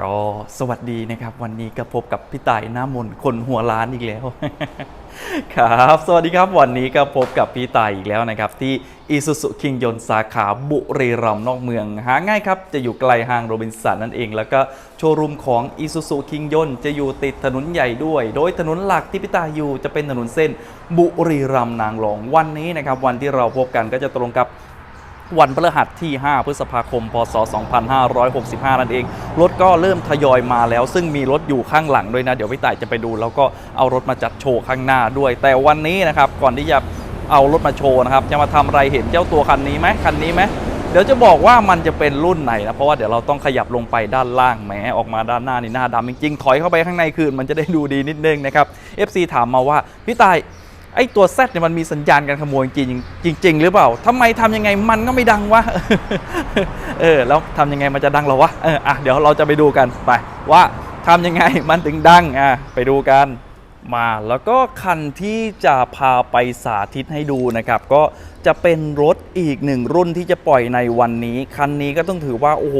ก็สวัสดีนะครับ วันนี้ก็พบกับพี่ต่ายหน้ามนต์คนหัวล้านอีกแล้ว ครับ สวัสดีครับวันนี้ก็พบกับพี่ต่ายอีกแล้วนะครับ ที่อีซูซุคิงยนสาขาบุรีรัมย์นอกเมือง หาง่ายครับ จะอยู่ไกลห้างโรบินสันนั่นเอง แล้วก็โชว์รูมของอีซูซุคิงยนจะอยู่ติดถนนใหญ่ด้วย โดยถนนหลักที่พี่ต่ายอยู่จะเป็นถนนเส้นบุรีรัมย์นางรองวันนี้นะครับ วันที่เราพบกันก็จะตรงกับ วันพฤหัสที่ 5 พฤษภาคม พศ 2565 นั่นเอง รถก็เริ่มทยอยมาแล้ว ซึ่งมีรถอยู่ข้างหลังด้วยนะ เดี๋ยวพี่ต่ายจะไปดู แล้วก็เอารถมาจัดโชว์ข้างหน้าด้วย แต่วันนี้นะครับ ก่อนที่จะเอารถมาโชว์นะครับ จะมาทำอะไรเห็นเจ้าตัวคันนี้ไหมคันนี้ไหมเดี๋ยวจะบอกว่ามันจะเป็นรุ่นไหนนะ เพราะว่าเดี๋ยวเราต้องขยับลงไปด้านล่างแหมออกมาด้านหน้านี่หน้าดำจริงๆ ถอยเข้าไปข้างในคืนมันจะได้ดูดีนิดนึงนะครับ FC ถามมาว่าพี่ตาย ไอ้ตัว Z เนี่ยมันมีสัญญาณการขโมยจริงจริงจริงหรือเปล่าทำไมทำยังไงมันก็ไม่ดังวะ เออ แล้วทำยังไงมันจะดังหรอวะ เออ อะ เดี๋ยวเราจะไปดูกันไปว่าทำยังไงมันถึงดัง อะ ไปดูกัน มาแล้วก็คันที่จะพาไปสาธิตให้ดูนะครับ ก็จะเป็นรถอีกหนึ่งรุ่นที่จะปล่อยในวันนี้ คันนี้ก็ต้องถือว่าโอ้โห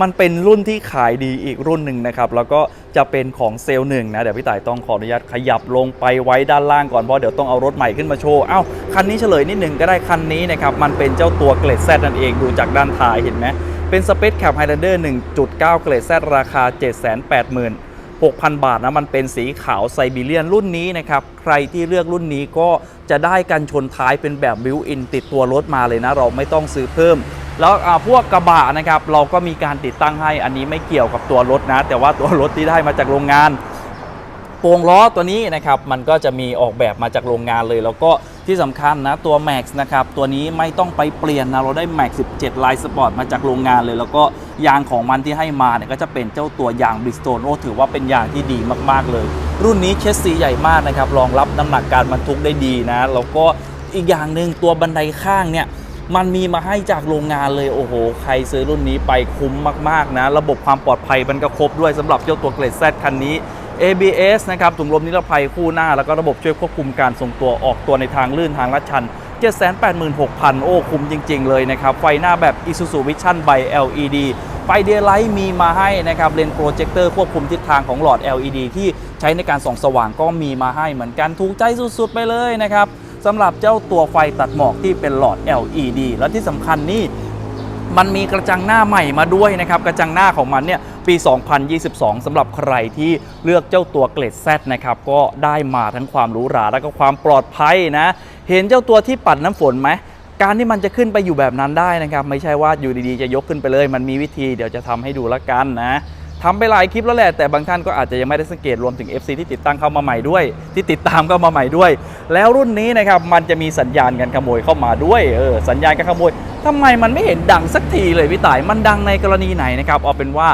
มันเป็นรุ่นที่ขายดีอีกรุ่นหนึ่งนะครับ แล้วก็จะเป็นของเซลล์หนึ่งนะ เดี๋ยวพี่ต่ายต้องขออนุญาตขยับลงไปไว้ด้านล่างก่อนเพราะเดี๋ยวต้องเอารถใหม่ขึ้นมาโชว์ เอ้าคันนี้เฉลยนิดหนึ่งก็ได้คันนี้นะครับมันเป็นเจ้าตัวเกรดแซนั่นเองดูจากด้านท้ายเห็นไหมเป็นสเปซแคปไฮแลนเดอร์1.9 เกรดแซราคา 780,000 6,000 บาทนะมันเป็นสีขาวไซบีเรียนรุ่นนี้นะครับ ใครที่เลือกรุ่นนี้ก็จะได้กันชนท้ายเป็นแบบบิวอินติดตัวรถมาเลยนะ เราไม่ต้องซื้อเพิ่ม แล้วพวกกระบะนะครับ เราก็มีการติดตั้งให้อันนี้ไม่เกี่ยวกับตัวรถนะ แต่ว่าตัวรถที่ได้มาจากโรงงาน โป่งล้อตัวนี้นะครับมันก็จะมีออกแบบมาจากโรงงานเลย แล้วก็ที่สำคัญนะตัว Max นะครับตัวนี้ไม่ต้องไปเปลี่ยนนะเราได้ Max 17ลายสปอร์ตมาจากโรงงานเลย แล้วก็ยางของมันที่ให้มาเนี่ยก็จะเป็นเจ้าตัวยาง Bridgestone โอ้ถือว่าเป็นยางที่ดีมากๆเลย รุ่นนี้เชสซีใหญ่มากนะครับรองรับน้ำหนักการบรรทุกได้ดีนะแล้วก็อีกอย่างหนึ่งตัวบันไดข้างเนี่ยมันมีมาให้จากโรงงานเลยโอ้โห ใครซื้อรุ่นนี้ไปคุ้มมากๆนะ ระบบความปลอดภัยมันก็ครบด้วยสำหรับเจ้าตัวเกรด Z คันนี้ ABS นะครับถุงลมนิรภัยคู่หน้า แล้วก็ระบบช่วยควบคุมการทรงตัวออกตัวในทางลื่นทางลาดชัน 786,000 โอ้คุ้มจริง ๆ เลยนะครับ ไฟหน้าแบบ Isuzu Vision by LED ไฟเดย์ไลท์มีมาให้นะครับเลนโปรเจคเตอร์ควบคุมทิศทางของหลอด LED ที่ใช้ในการส่องสว่างก็มีมาให้เหมือนกันถูกใจสุดๆ ไปเลยนะครับสำหรับเจ้าตัวไฟตัดหมอกที่เป็นหลอด LED และที่สำคัญนี่มันมีกระจังหน้าใหม่มาด้วยนะครับ กระจังหน้าของมันเนี่ย ปี 2022สำหรับใครที่เลือกเจ้าตัวเกรด Z นะครับ ก็ได้มาทั้งความหรูหรา และก็ความปลอดภัยนะ เห็นเจ้าตัวที่ปัดน้ำฝนไหมการที่มันจะขึ้นไปอยู่แบบนั้นได้นะครับ ไม่ใช่ว่าอยู่ดีๆจะยกขึ้นไปเลย มันมีวิธีเดี๋ยวจะทำให้ดูละกันนะทำไปหลายคลิปแล้วแหละแต่บางท่านก็อาจจะยังไม่ได้สังเกตรวมถึง FC ที่ติดตั้งเข้ามาใหม่ด้วย ที่ติดตามเข้ามาใหม่ด้วย แล้วรุ่นนี้นะครับมันจะมีสัญญาณการขโมยเข้ามาด้วยเออสัญญาณการขโมยทำไมมันไม่เห็นดังสักทีเลยพี่ต่ายมันดังในกรณีไหนนะครับเอาเป็นว่า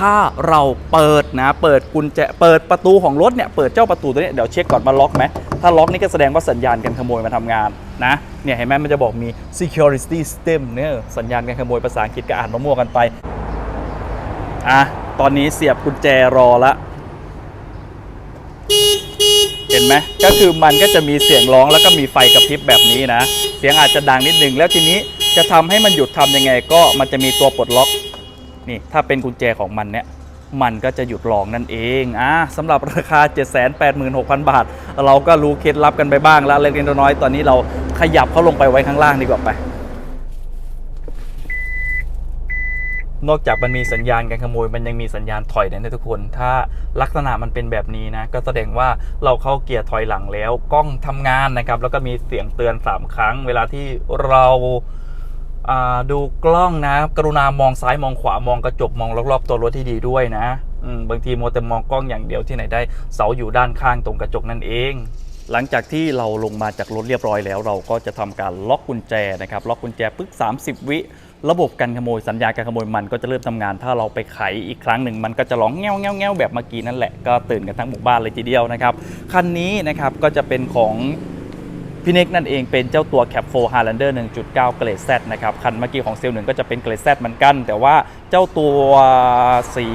ถ้าเราเปิดนะ เปิดกุญแจ เปิดประตูของรถเนี่ย เปิดเจ้าประตูตัวนี้เดี๋ยวเช็คก่อนมาล็อกไหม ถ้าล็อกนี่ก็แสดงว่าสัญญาณการขโมยมาทำงานนะ เนี่ยเห็นไหมมันจะบอกมี security system เนี่ยสัญญาณการขโมยภาษาอังกฤษก็อ่านมะม่วกันไป อะ ตอนนี้เสียบกุญแจรอละ เห็นไหมก็คือมันก็จะมีเสียงร้องแล้วก็มีไฟกระพริบแบบนี้นะ เสียงอาจจะดังนิดนึงแล้วทีนี้จะทำให้มันหยุดทำยังไงก็มันจะมีตัวปลดล็อก นี่ถ้าเป็นกุญแจของมันเนี่ยมันก็จะหยุดร้องนั่นเองอะสำหรับราคา 786,000 บาท เราก็รู้เคล็ดลับกันไปบ้างแล้วเล็กน้อยตอนนี้เราขยับเขาลงไปไว้ข้างล่างดีกว่าไป นอกจากมันมีสัญญาณการขโมย มันยังมีสัญญาณถอยด้วยนะทุกคน ถ้าลักษณะมันเป็นแบบนี้นะ ก็แสดงว่าเราเข้าเกียร์ถอยหลังแล้ว กล้องทำงานนะครับ แล้วก็มีเสียงเตือน 3 ครั้ง เวลาที่เรา ดูกล้องนะ กรุณามองซ้ายมองขวามองกระจกมองรอบๆตัวรถที่ดีด้วยนะบางทีโมแต่มองกล้องอย่างเดียวที่ไหนได้เสาอยู่ด้านข้างตรงกระจกนั่นเอง หลังจากที่เราลงมาจากรถเรียบร้อยแล้ว เราก็จะทำการล็อกกุญแจนะครับล็อกกุญแจปึ๊ก30 วิระบบการขโมยสัญญาการขโมยมันก็จะเริ่มทำงาน ถ้าเราไปไขอีกครั้งหนึ่งมันก็จะร้องแง่วแง่วแง่วแบบเมื่อกี้นั่นแหละก็ตื่นกันทั้งหมู่บ้านเลยทีเดียวนะครับคันนี้นะครับก็จะเป็นของ พี่เน็กนั่นเองเป็นเจ้าตัว Cap 4 Highlander 1.9 เกรด Z นะครับ คันเมื่อกี้ของเซลล์หนึ่งก็จะเป็นเกรด Z เหมือนกัน แต่ว่าเจ้าตัวสี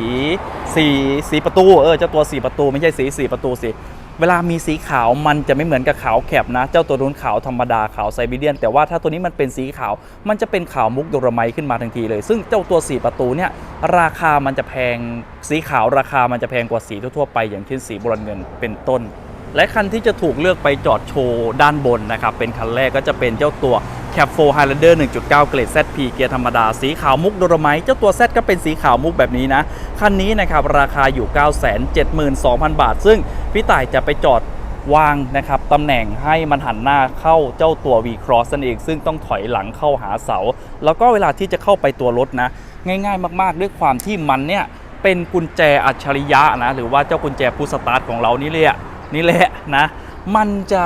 สีสีประตูเออเจ้าตัวสีประตูไม่ใช่สีสีประตูสิเวลามีสีขาวมันจะไม่เหมือนกับขาวแคบนะ เจ้าตัวนู้นขาวธรรมดาขาวไซบีเรียน แต่ว่าถ้าตัวนี้มันเป็นสีขาว มันจะเป็นขาวมุกโดรไมขึ้นมาทันทีเลย ซึ่งเจ้าตัว 4 ประตูเนี่ยราคามันจะแพงสีขาวราคามันจะแพงกว่าสีทั่วๆไปอย่างเช่นสีบรอนเงินเป็นต้น และคันที่จะถูกเลือกไปจอดโชว์ด้านบนนะครับ เป็นคันแรกก็จะเป็นเจ้าตัว c a p 4 Highlander 1.9 เกรด ZP เกียร์ธรรมดา สีขาวมุกโดรไมเจ้าตัว Z ก็เป็นสีขาวมุกแบบนี้นะ คันนี้นะครับ ราคาอยู่ 972,000 บาท ซึ่งพี่ต่ายจะไปจอดวางนะครับตำแหน่งให้มันหันหน้าเข้าเจ้าตัว V Cross นั่นเอง ซึ่งต้องถอยหลังเข้าหาเสา แล้วก็เวลาที่จะเข้าไปตัวรถนะ ง่ายๆ มากๆ ด้วยความที่มันเนี่ยเป็นกุญแจอัจฉริยะนะหรือว่าเจ้ากุญแจพุสตาร์ทของเรานี่แหละ นี่แหละนะ มันจะ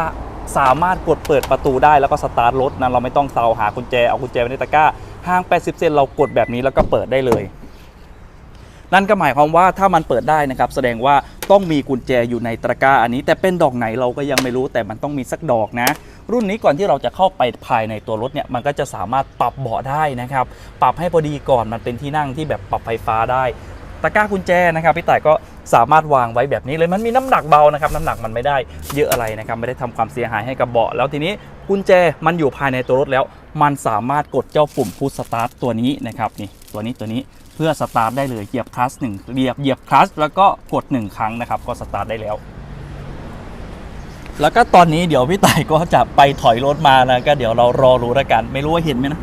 สามารถกดเปิดประตูได้แล้วก็สตาร์ทรถนะเราไม่ต้องเซาหากุญแจเอากุญแจไว้ในตะกร้าห่าง 80 เซนเรากดแบบนี้แล้วก็เปิดได้เลย นั่นก็หมายความว่าถ้ามันเปิดได้นะครับ แสดงว่าต้องมีกุญแจอยู่ในตะกร้าอันนี้ แต่เป็นดอกไหนเราก็ยังไม่รู้แต่มันต้องมีสักดอกนะ รุ่นนี้ก่อนที่เราจะเข้าไปภายในตัวรถเนี่ยมันก็จะสามารถปรับเบาะได้นะครับ ปรับให้พอดีก่อนมันเป็นที่นั่งที่แบบปรับไฟฟ้าได้ ตะกร้ากุญแจนะครับพี่ต่ายก็สามารถวางไว้แบบนี้เลยมันมีน้ำหนักเบานะครับน้ำหนักมันไม่ได้เยอะอะไรนะครับไม่ได้ทำความเสียหายให้กับเบาะแล้วทีนี้กุญแจมันอยู่ภายในตัวรถแล้ว มันสามารถกดเจ้าปุ่มพุชสตาร์ทตัวนี้นะครับนี่ตัวนี้ตัวนี้เพื่อสตาร์ทได้เลยเหยียบคลัตช์หนึ่งเหยียบเหยียบคลัตช์แล้วก็กดหนึ่งครั้งนะครับก็สตาร์ทได้แล้วแล้วก็ตอนนี้เดี๋ยวพี่ต่ายก็จะไปถอยรถมานะก็เดี๋ยวเรารอรู้แล้วกัน ไม่รู้ว่าเห็นไหมนะ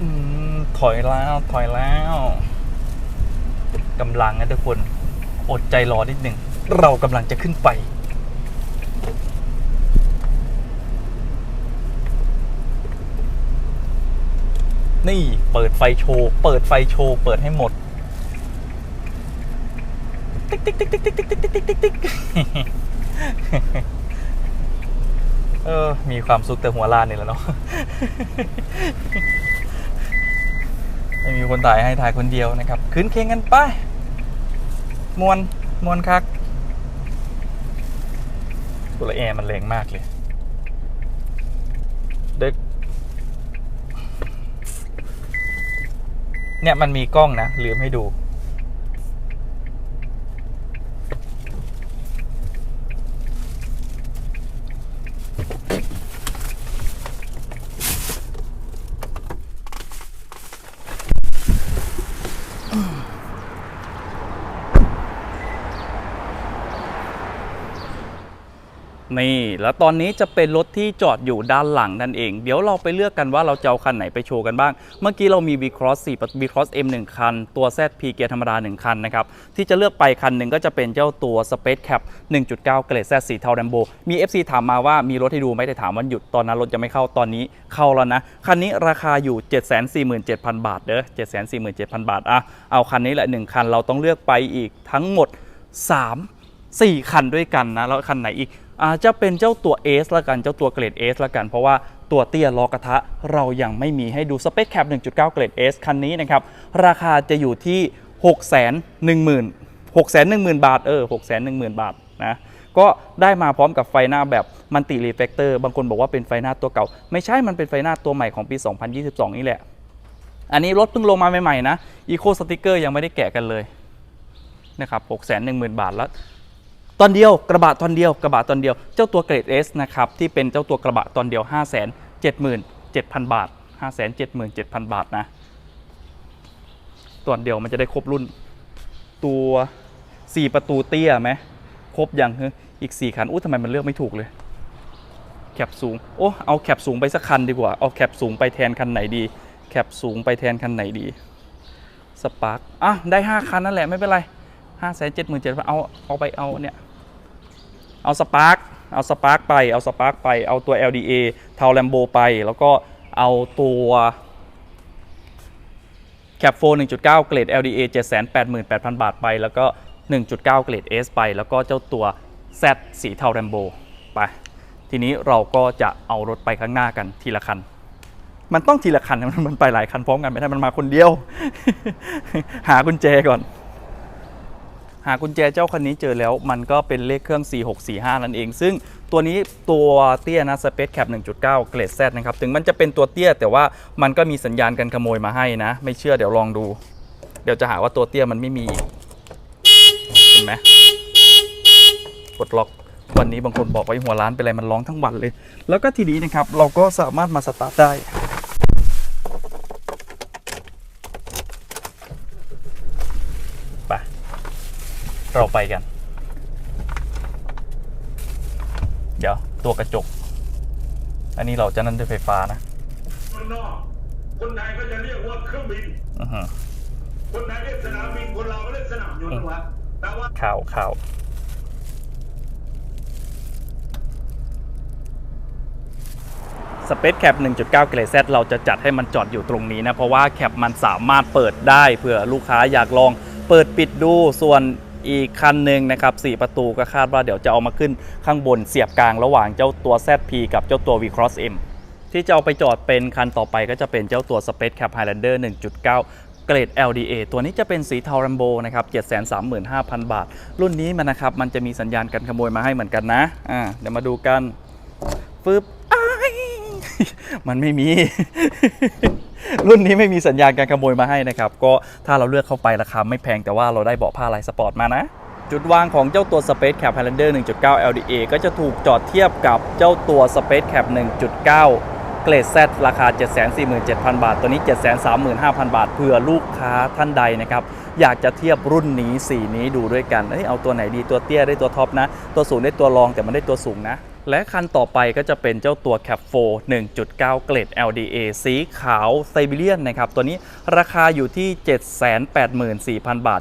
อืม ถอยแล้วถอยแล้วกำลังนะทุกคนอดใจรอนิดหนึ่งเรากำลังจะขึ้นไป นี่เปิดไฟโชว์เปิดไฟโชว์เปิดให้หมดติ๊กติ๊กติ๊กติ๊กติ๊กติ๊กติ๊กติ๊กติ๊กติ๊กเออมีความสุขแต่หัวล้านนี่แหล้วเนาะ ไม่มีคนถ่ายให้ถ่ายคนเดียวนะครับคืนเคงกันไปมวนมวนคักตัวแอร์มันแรงมากเลยเด็กเนี่ยมันมีกล้องนะลืมให้ดู นี่แล้วตอนนี้จะเป็นรถที่จอดอยู่ด้านหลังนั่นเอง เดี๋ยวเราไปเลือกกันว่าเราจะเอาคันไหนไปโชว์กันบ้าง เมื่อกี้เรามี V-Cross 4 V-Cross M 1 คัน ตัว ZP เกียร์ธรรมดา 1 คันนะครับ ที่จะเลือกไปคันหนึ่งก็จะเป็นเจ้าตัว Space Cap 1.9 เกรด Z สีเทาแรมโบมี FC ถามมาว่ามีรถให้ดูไหมแต่ถามวันหยุดตอนนั้นรถจะไม่เข้าตอนนี้เข้าแล้วนะ คันนี้ราคาอยู่ 747,000 บาทเด้อ747,000 บาทอะเอาคันนี้แหละหนึ่งคันเราต้องเลือกไปอีกทั้งหมด 3 4 คันด้วยกันนะแล้วคันไหนอีก จะเป็นเจ้าตัว S ละกันเจ้าตัวเกรด S ละกัน เพราะว่าตัวเตี้ยล้อกระทะเรายังไม่มีให้ดูสเปคแคป1.9 เกรด S คันนี้นะครับราคาจะอยู่ที่ 6 1 0 0 0 0 6 1 0 0 0 0 บาทเออ 6 1 0 0 0 0 บาทนะก็ได้มาพร้อมกับไฟหน้าแบบมันติรีเฟกเตอร์บางคนบอกว่าเป็นไฟหน้าตัวเก่า ไม่ใช่มันเป็นไฟหน้าตัวใหม่ของปี 2022 นี่แหละ อันนี้รถเพิ่งลงมาใหม่ๆนะอีโคสติกเกอร์ยังไม่ได้แกะกันเลยนะครับ 6 1 0 0 0 0 บาทแล้ว ตอนเดียวกระบะตอนเดียวกระบะตอนเดียว เจ้าตัวเกรด S นะครับที่เป็นเจ้าตัวกระบะตอนเดียว 5 7 7 0 0 0 บาท 5 7 7 0 0 0 บาทนะตอนเดียวมันจะได้ครบรุ่น ตัว 4 ประตูเตี้ยไหมครบยังฮอีก 4 คันอู้ทำไมมันเลือกไม่ถูกเลยแคปสูงโอ้เอาแคปสูงไปสักคันดีกว่าเอาแคปสูงไปแทนคันไหนดีแคปสูงไปแทนคันไหนดีสปาร์กอะได้ 5 คันนั่นแหละไม่เป็นไร ห้าแสนเจ็ดหมื่นเจ็ดเอาเอาไปเอาเนี่ยเอาสปาร์กเอาสปาร์กไปเอาสปาร์กไปเอาตัว LDA เทาแลมโบไป แล้วก็เอาตัวแคปโฟ1.9 เกรด LDA 788,000 บาทไป แล้วก็ 1.9 เกรด S ไป แล้วก็เจ้าตัว Z สีเทาแรมโบไป ทีนี้เราก็จะเอารถไปข้างหน้ากันทีละคัน มันต้องทีละคันมันไปหลายคันพร้อมกันไม่ได้มันมาคนเดียว หากุญแจก่อน หากุญแจเจ้าคันนี้เจอแล้วมันก็เป็นเลขเครื่อง 4645 นั่นเอง ซึ่งตัวนี้ตัวเตี้ยนะ Space Cap 1.9 เกรด Z นะครับ ถึงมันจะเป็นตัวเตี้ยแต่ว่ามันก็มีสัญญาณการขโมยมาให้นะ ไม่เชื่อเดี๋ยวลองดู เดี๋ยวจะหาว่าตัวเตี้ยมันไม่มีเห็นไหมกดล็อกวันนี้บางคนบอกว่าหัวร้านเป็นอะไรมันร้องทั้งวันเลย แล้วก็ทีนี้นะครับเราก็สามารถมาสตาร์ทได้ เราไปกัน เดี๋ยวตัวกระจก อันนี้เราจะนั่นด้วยไฟฟ้านะคนนอกคนไทยก็จะเรียกว่าเครื่องบินอือฮึคนไทยเรียกสนามบินคนเราก็เรียกสนามยนต์วะแต่ว่าข่าวข่าวสเปซแคป1.9เกรดเซเราจะจัดให้มันจอดอยู่ตรงนี้นะ เพราะว่าแคปมันสามารถเปิดได้เผื่อลูกค้าอยากลองเปิดปิดดูส่วน อีกคันหนึ่งนะครับ4ประตูก็คาดว่าเดี๋ยวจะเอามาขึ้นข้างบนเสียบกลางระหว่างเจ้าตัว ZP กับเจ้าตัว V Cross M ที่จะเอาไปจอดเป็นคันต่อไปก็จะเป็นเจ้าตัว Space Cap Highlander 1.9เกรด LDA ตัวนี้จะเป็นสีเทารัมโบนะครับ 735,000 บาท รุ่นนี้มันนะครับ มันจะมีสัญญาณการขโมยมาให้เหมือนกันนะ อ่า เดี๋ยวมาดูกันฟึบมันไม่มี รุ่นนี้ไม่มีสัญญาณการขโมยมาให้นะครับ ก็ถ้าเราเลือกเข้าไปราคาไม่แพงแต่ว่าเราได้เบาะผ้าลายสปอร์ตมานะ จุดวางของเจ้าตัว Space Cap Highlander 1.9 LDA ก็จะถูกจอดเทียบกับเจ้าตัว Space Cap 1.9เกรด Z ราคา 747,000 บาท ตัวนี้ 735,000 บาทเผื่อลูกค้าท่านใดนะครับ อยากจะเทียบรุ่นนี้ สีนี้ดูด้วยกันเอ้ยเอาตัวไหนดีตัวเตี้ยได้ตัวท็อปนะ ตัวสูงได้ตัวรองแต่มันได้ตัวสูงนะ และคันต่อไปก็จะเป็นเจ้าตัว Cap 4 1.9 เกรด LDA สีขาวไซบีเรียนนะครับ ตัวนี้ราคาอยู่ที่ 784,000 บาท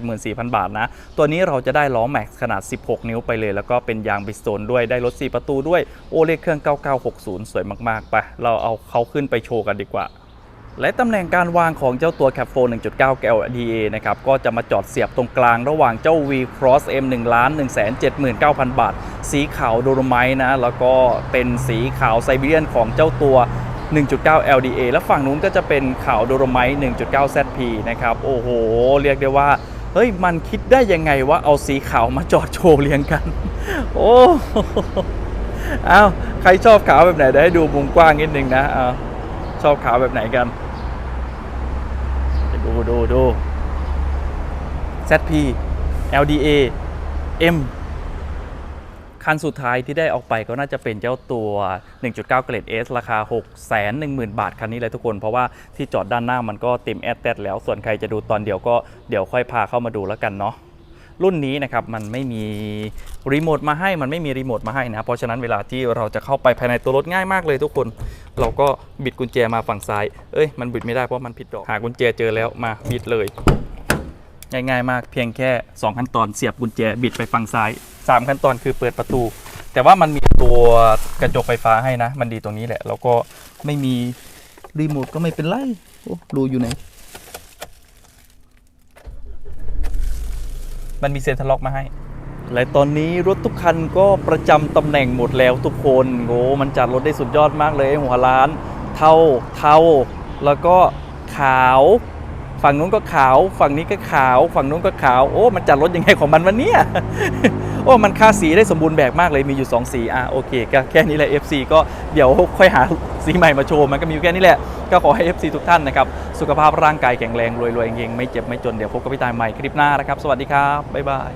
784,000 บาทนะ ตัวนี้เราจะได้ล้อแม็กซ์ขนาด 16 นิ้วไปเลย แล้วก็เป็นยางบิสโตนด้วยได้รถ 4 ประตูด้วยโอเลขเครื่อง 9960 สวยมาก ๆ ไป เราเอาเขาขึ้นไปโชว์กันดีกว่า และตำแหน่งการวางของเจ้าตัว Cap 4 1.9 LDA นะครับ ก็จะมาจอดเสียบตรงกลางระหว่างเจ้า V Cross M 1ล้าน179,000บาท สีขาวโดรไมต์นะ แล้วก็เป็นสีขาวไซบีเรียนของเจ้าตัว 1.9 LDA แล้วฝั่งนู้นก็จะเป็นขาวโดรไมต์1.9 ZP นะครับ โอ้โห เรียกได้ว่า เฮ้ย มันคิดได้ยังไงว่าเอาสีขาวมาจอดโชว์เรียงกัน โอ้อ้าวใครชอบขาวแบบไหนเดี๋ยวให้ดูมุมกว้างนิดนึงนะอ้าวชอบขาวแบบไหนกัน ดูดูดู ZP LDA M คันสุดท้ายที่ได้ออกไปก็น่าจะเป็นเจ้าตัว 1.9 เกรด S ราคา 610,000 บาท คันนี้เลยทุกคน เพราะว่าที่จอดด้านหน้ามันก็เต็มแอดแตดแล้ว ส่วนใครจะดูตอนเดียวก็เดี๋ยวค่อยพาเข้ามาดูแล้วกันเนาะ รุ่นนี้นะครับมันไม่มีรีโมทมาให้มันไม่มีรีโมทมาให้นะเพราะฉะนั้นเวลาที่เราจะเข้าไปภายในตัวรถง่ายมากเลยทุกคน เราก็บิดกุญแจมาฝั่งซ้ายเอ้ยมันบิดไม่ได้เพราะมันผิดดอกหากุญแจเจอแล้วมาบิดเลยง่ายๆมากเพียงแค่ 2 ขั้นตอนเสียบกุญแจบิดไปฝั่งซ้าย 3 ขั้นตอนคือเปิดประตู แต่ว่ามันมีตัวกระจกไฟฟ้าให้นะ มันดีตรงนี้แหละ แล้วก็ไม่มีรีโมทก็ไม่เป็นไรโอ้รูอยู่ไหน มันมีเซ็นทรัลล็อกมาให้ และตอนนี้รถทุกคันก็ประจำตำแหน่งหมดแล้วทุกคนโอ้มันจัดรถได้สุดยอดมากเลยหัวร้าน เทาเทาแล้วก็ขาว ฝั่งนู้นก็ขาว ฝั่งนี้ก็ขาว ฝั่งนู้นก็ขาว โอ้ มันจัดรถยังไงของมันวันเนี้ย โอ้มันค่าสีได้สมบูรณ์แบบมากเลยมีอยู่ 2 สีอะโอเคก็แค่นี้แหละ FC ก็เดี๋ยวค่อยหาสีใหม่มาโชว์มันก็มีอยู่แค่นี้แหละ ก็ขอให้ FC ทุกท่านนะครับสุขภาพร่างกายแข็งแรงรวยๆเงงไม่เจ็บไม่จนเดี๋ยวพบกับพี่ตายใหม่คลิปหน้านะครับ สวัสดีครับบ๊ายบาย